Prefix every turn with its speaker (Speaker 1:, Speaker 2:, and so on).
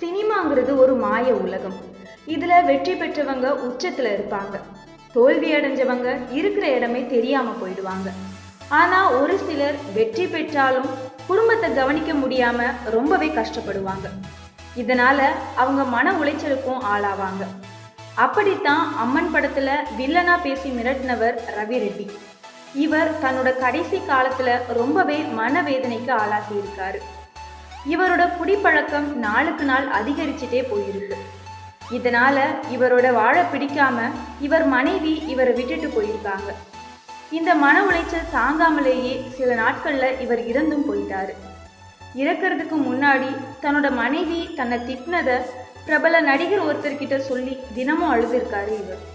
Speaker 1: சினிமாங்கிறது ஒரு மாய உலகம். இதில் வெற்றி பெற்றவங்க உச்சத்தில் இருப்பாங்க. தோல்வி அடைஞ்சவங்க இருக்கிற இடமே தெரியாமல் போயிடுவாங்க. ஆனால் ஒரு சிலர் வெற்றி பெற்றாலும் குடும்பத்தை கவனிக்க முடியாமல் ரொம்பவே கஷ்டப்படுவாங்க. இதனால் அவங்க மன உளைச்சலுக்கும் ஆளாவாங்க. அப்படித்தான் அம்மன் படத்துல வில்லனா பேசி மிரட்டினவர் ரவி ரெட்டி. இவர் தன்னோட கடைசி காலத்துல ரொம்பவே மனவேதனைக்கு ஆளாகி இருக்காரு. இவரோட குடிப்பழக்கம் நாளுக்கு நாள் அதிகரிச்சுட்டே போயிருக்கு. இதனால இவரோட வாழ பிடிக்காம இவர் மனைவி இவரை விட்டுட்டு போயிருக்காங்க. இந்த மன உளைச்சல் தாங்காமலேயே சில நாட்கள்ல இவர் இறந்தும் போயிட்டாரு. இறக்கிறதுக்கு முன்னாடி தன்னோட மனைவி தன்னை திட்டினதை பிரபல நடிகர் ஒருத்தர்கிட்ட சொல்லி தினமும் அழுதுருக்காரு இவர்.